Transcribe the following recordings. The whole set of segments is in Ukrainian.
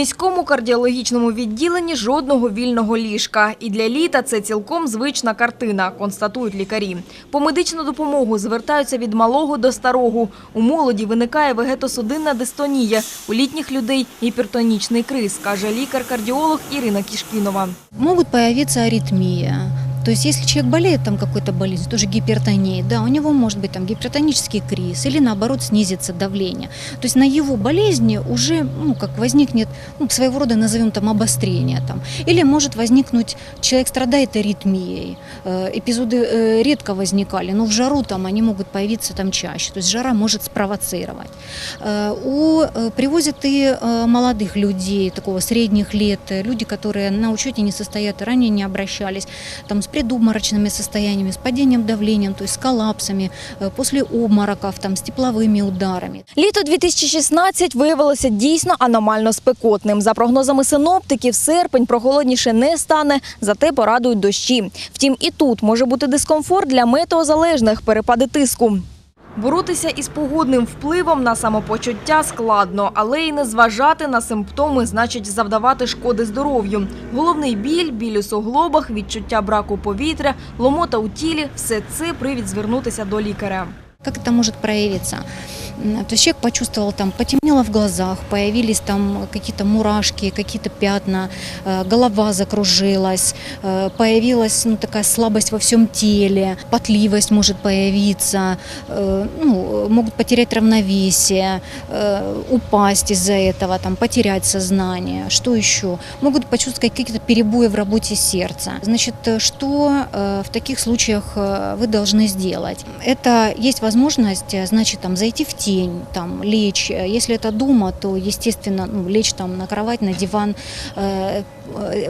міському кардіологічному відділенні жодного вільного ліжка. І для літа це цілком звична картина, констатують лікарі. По медичну допомогу звертаються від малого до старого. У молоді виникає вегетосудинна дистонія, у літніх людей гіпертонічний криз, каже лікар-кардіолог Ірина Кішкінова. Можуть з'явитися аритмия. То есть, если человек болеет там какой-то болезнью, тоже гипертонией, да, у него может быть там гипертонический криз или наоборот снизится давление. То есть на его болезни уже, ну, как возникнет, ну, своего рода назовем там обострение там. Или может возникнуть, человек страдает аритмией. Э, Эпизоды э, редко возникали, но в жару там они могут появиться там чаще. То есть жара может спровоцировать. Э, У, э, привозят и э, молодых людей, такого средних лет, э, люди, которые на учете не состоят, ранее не обращались, там с предобморочными состояниями, с падением давления, то есть с коллапсами, э, после обмороков, там, с тепловыми ударами. Літо 2016 виявилося дійсно аномально спекотним. За прогнозами синоптиків, серпень прохолодніше не стане, зате порадують дощі. Втім, і тут може бути дискомфорт для метеозалежних перепади тиску. Боротися із погодним впливом на самопочуття складно, але й не зважати на симптоми значить завдавати шкоди здоров'ю. Головний біль, біль у суглобах, відчуття браку повітря, ломота у тілі – все це привід звернутися до лікаря. Как это может проявиться? То есть человек почувствовал, там, потемнело в глазах, появились там какие-то мурашки, какие-то пятна, э, голова закружилась, э, появилась ну, такая слабость во всем теле, потливость может появиться, э, ну, могут потерять равновесие, упасть из-за этого, там, потерять сознание. Что еще? Могут почувствовать какие-то перебои в работе сердца. Значит, что в таких случаях вы должны сделать? Это есть возможность, э, значит, там, зайти в тень, там, лечь. Э, Если это дома, то, естественно, ну, лечь там на кровать, на диван, э, э,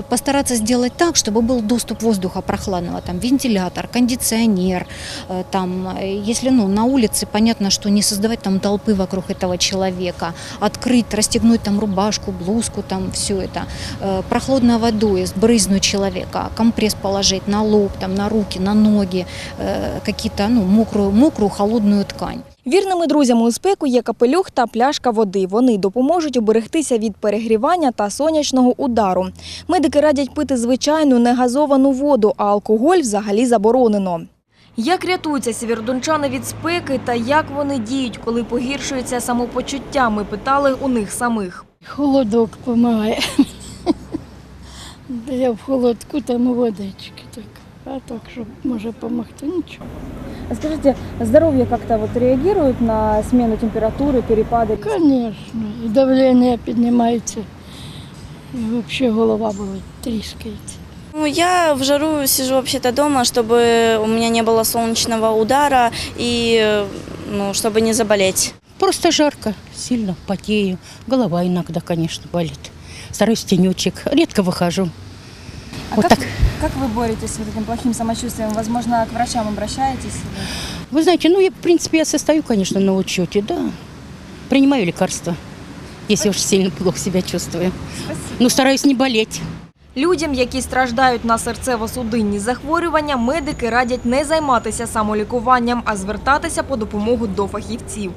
постараться сделать так, чтобы был доступ воздуха прохладного, там, вентилятор, кондиционер, э, там, э, если, ну, на улице, понятно, что не создавать там толпы вокруг этого человека, открыть, расстегнуть там рубашку, блузку, там, все это, э, прохладной водой сбрызнуть человека, компресс положить на лоб, там, на руки, на ноги, э, какие-то, ну, мокрую, мокрую, холодную ткань. Вірними друзями у спеку є капелюх та пляшка води. Вони допоможуть оберегтися від перегрівання та сонячного удару. Медики радять пити звичайну негазовану воду, а алкоголь взагалі заборонено. Як рятуються сєвєродончани від спеки та як вони діють, коли погіршується самопочуття, ми питали у них самих. Холодок допомагає. Я в холодку там водички так. А так, щоб може допомогти, нічого. А скажите, здоровье как-то вот реагирует на смену температуры, перепады? Звісно, і давлення піднімається, і взагалі голова болить, тріскається. Ну, я в жару сижу вообще-то дома, чтобы у меня не было солнечного удара и э, ну, чтобы не заболеть. Просто жарко, сильно потею. Голова иногда, конечно, болит. Стараюсь в тенечек. Редко выхожу. А вот как, так. как вы боретесь с вот этим плохим самочувствием? Возможно, к врачам обращаетесь? Вы знаете, ну, я, в принципе, я состою, конечно, на учете, да. Принимаю лекарства, если уж сильно плохо себя чувствую. Ну, стараюсь не болеть. Людям, які страждають на серцево-судинні захворювання, медики радять не займатися самолікуванням, а звертатися по допомогу до фахівців.